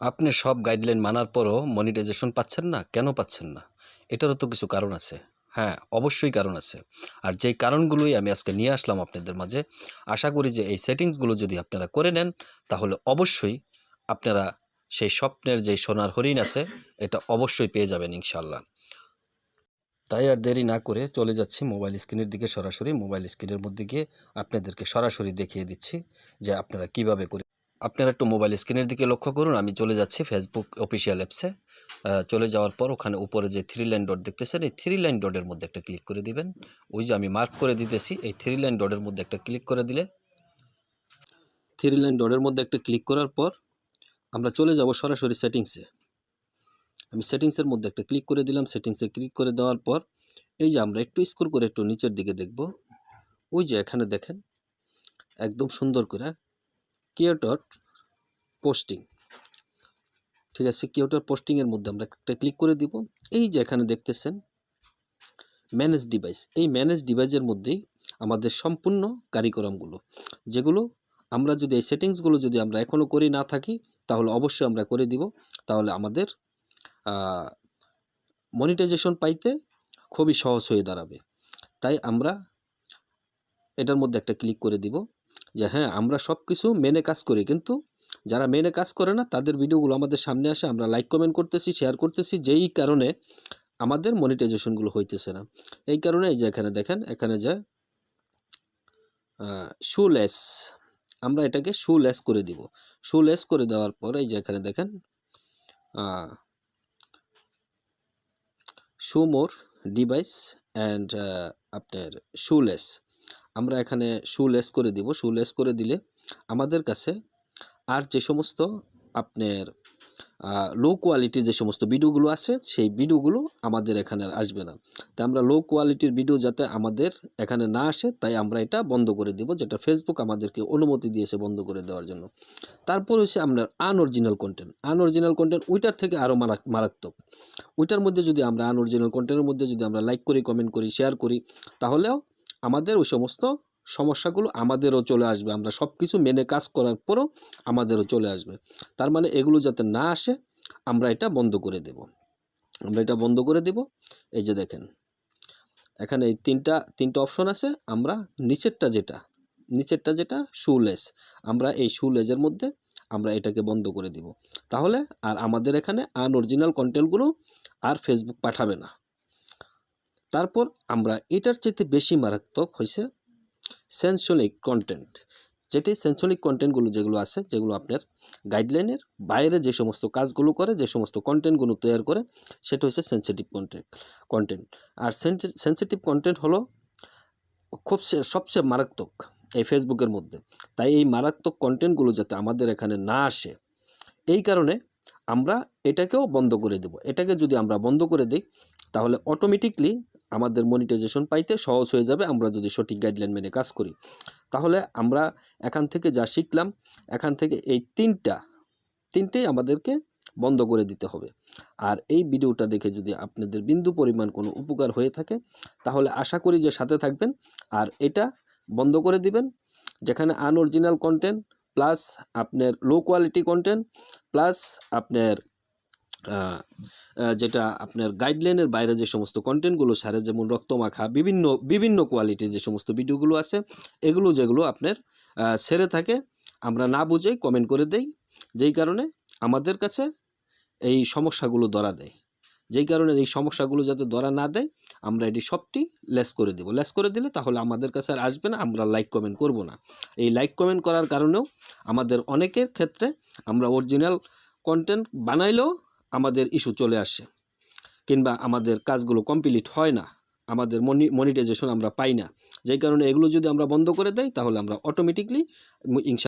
আপনি সব গাইডলাইন মানার পরও মনিটাইজেশন পাচ্ছেন না? কেন পাচ্ছেন না? এটারও তো কিছু কারণ আছে। হ্যাঁ অবশ্যই কারণ আছে। আর যেই কারণগুলোই আমি আজকে নিয়ে আসলাম আপনাদের মাঝে, আশা করি যে এই সেটিংসগুলো যদি আপনারা করে নেন, তাহলে অবশ্যই আপনারা সেই স্বপ্নের যে সোনার হরিণ আছে, এটা অবশ্যই পেয়ে যাবেন ইনশাল্লাহ তাই আর দেরি না করে চলে যাচ্ছি মোবাইল স্ক্রিনের দিকে সরাসরি। মোবাইল স্ক্রিনের মধ্যে গিয়ে আপনাদেরকে সরাসরি দেখিয়ে দিচ্ছি যে আপনারা কীভাবে করে আপনারা একটু মোবাইল স্ক্রিনের দিকে লক্ষ্য করুন। আমি চলে যাচ্ছি ফেসবুক অফিসিয়াল অ্যাপসে চলে যাওয়ার পর ওখানে উপরে যে থ্রি লাইন ডট দেখতেছেন, এই থ্রি লাইন ডটের মধ্যে একটা ক্লিক করে দিবেন। ওই যে আমি মার্ক করে দিতেছি, এই থ্রি লাইন ডটের মধ্যে একটা ক্লিক করে দিলে থ্রি লাইন ডটের মধ্যে একটা ক্লিক করার পর আমরা চলে যাব সরাসরি সেটিংসে আমি সেটিংসের মধ্যে একটা ক্লিক করে দিলাম। সেটিংসে ক্লিক করে দেওয়ার পর এই যে আমরা একটু স্কোর করে একটু নিচের দিকে দেখব। ওই যে এখানে দেখেন, একদম সুন্দর করে কিওটট পোস্টিং ঠিক আছে কিওটর পোস্টিংয়ের মধ্যে আমরা একটা ক্লিক করে দিব। এই যে এখানে দেখতেছেন ম্যানেজ ডিভাইস এই ম্যানেজ ডিভাইসের মধ্যেই আমাদের সম্পূর্ণ কারিকরমগুলো যেগুলো আমরা যদি, এই সেটিংসগুলো যদি আমরা এখনও করি না থাকি, তাহলে অবশ্যই আমরা করে দিব। তাহলে আমাদের মনিটাইজেশন পাইতে খুবই সহজ হয়ে দাঁড়াবে। তাই আমরা এটার মধ্যে একটা ক্লিক করে দিব। যে হ্যাঁ আমরা সব কিছু মেনে কাজ করি। কিন্তু যারা মেনে কাজ করে না, তাদের ভিডিওগুলো আমাদের সামনে আসে, আমরা লাইক কমেন্ট করতেছি শেয়ার করতেছি, যেই কারণে আমাদের মনিটাইজেশনগুলো হইতেছে না। এই কারণে এই যে এখানে দেখেন, এখানে যে শুলেস আমরা এটাকে শুলেস করে দিব। শুলেস করে দেওয়ার পর এই যে এখানে দেখেন শুমোর ডিভাইস অ্যান্ড আপনার শুলেস আমরা এখানে শুলেস করে দিব। শুলেস করে দিলে আমাদের কাছে আর যে সমস্ত আপনার লো কোয়ালিটির যে সমস্ত ভিডিওগুলো আছে, সেই ভিডিওগুলো আমাদের এখানে আসবে না। তাই আমরা লো কোয়ালিটির ভিডিও যাতে আমাদের এখানে না আসে, তাই আমরা এটা বন্ধ করে দিব, যেটা ফেসবুক আমাদেরকে অনুমতি দিয়েছে বন্ধ করে দেওয়ার জন্য। তারপর হচ্ছে আপনার আনঅরিজিনাল কন্টেন্ট আনঅরিজিনাল কন্টেন্ট ওইটার থেকে আরও মারাত্মক। ওইটার মধ্যে যদি আমরা আনঅরিজিনাল কন্টেন্টের মধ্যে যদি আমরা লাইক করি কমেন্ট করি শেয়ার করি, তাহলেও আমাদের ওই সমস্ত সমস্যাগুলো আমাদেরও চলে আসবে। আমরা সব কিছু মেনে কাজ করার পরও আমাদেরও চলে আসবে। তার মানে এগুলো যাতে না আসে, আমরা এটা বন্ধ করে দেব। আমরা এটা বন্ধ করে দেব। এই যে দেখেন, এখানে এই তিনটা তিনটা অপশন আছে। আমরা নিচেরটা যেটা নিচেরটা যেটা শুলেস আমরা এই শুলেজের মধ্যে আমরা এটাকে বন্ধ করে দিব। তাহলে আর আমাদের এখানে আনঅরিজিনাল কন্টেন্টগুলো আর ফেসবুক পাঠাবে না। তারপর আমরা এটার চাইতে বেশি মারাত্মক হয়েছে সেন্সলিক কন্টেন্ট যেটি সেন্সলিক কন্টেন্টগুলো যেগুলো আছে, যেগুলো আপনার গাইডলাইনের বাইরে যে সমস্ত কাজগুলো করে, যে সমস্ত কন্টেন্টগুলো তৈরি করে, সেটা হচ্ছে সেন্সিটিভ কন্টেন্ট কন্টেন্ট আর সেন্সিটিভ কন্টেন্ট হলো খুব সবচেয়ে মারাত্মক এই ফেসবুকের মধ্যে। তাই এই মারাত্মক কন্টেন্টগুলো যাতে আমাদের এখানে না আসে, এই কারণে আমরা এটাকেও বন্ধ করে দেব। এটাকে যদি আমরা বন্ধ করে দিই, তাহলে অটোমেটিকলি আমাদের মনিটাইজেশন পাইতে সহজ হয়ে যাবে, আমরা যদি সঠিক গাইডলাইন মেনে কাজ করি। তাহলে আমরা এখান থেকে যা শিখলাম, এখান থেকে এই তিনটা, তিনটেই আমাদেরকে বন্ধ করে দিতে হবে। আর এই ভিডিওটা দেখে যদি আপনাদের বিন্দু পরিমাণ কোনো উপকার হয়ে থাকে, তাহলে আশা করি যে সাথে থাকবেন। আর এটা বন্ধ করে দিবেন, যেখানে আনঅরিজিনাল কন্টেন্ট প্লাস আপনার লো কোয়ালিটি কন্টেন্ট প্লাস আপনার যেটা আপনার গাইডলাইনের বাইরে যে সমস্ত কন্টেন্টগুলো সারে যেমন রক্তমাখা, বিভিন্ন বিভিন্ন কোয়ালিটির যে সমস্ত ভিডিওগুলো আছে, এগুলো যেগুলো আপনার সেরে থাকে, আমরা না বুঝেই কমেন্ট করে দেই, যেই কারণে আমাদের কাছে এই সমস্যাগুলো ধরা দেয়। যেই কারণে এই সমস্যাগুলো যাতে ধরা না দেয়, আমরা এটি সবটি লেস করে দেব। লেস করে দিলে তাহলে আমাদের কাছে আর আসবে না, আমরা লাইক কমেন্ট করব না। এই লাইক কমেন্ট করার কারণেও আমাদের অনেকের ক্ষেত্রে আমরা অরিজিনাল কন্টেন্ট বানাইলেও আমাদের ইস্যু চলে আসে, কিংবা আমাদের কাজগুলো কমপ্লিট হয় না, আমাদের মনি মনিটাইজেশন আমরা পাই না। যেই কারণে এগুলো যদি আমরা বন্ধ করে দেয় তাহলে আমরা অটোমেটিকলি ইনশা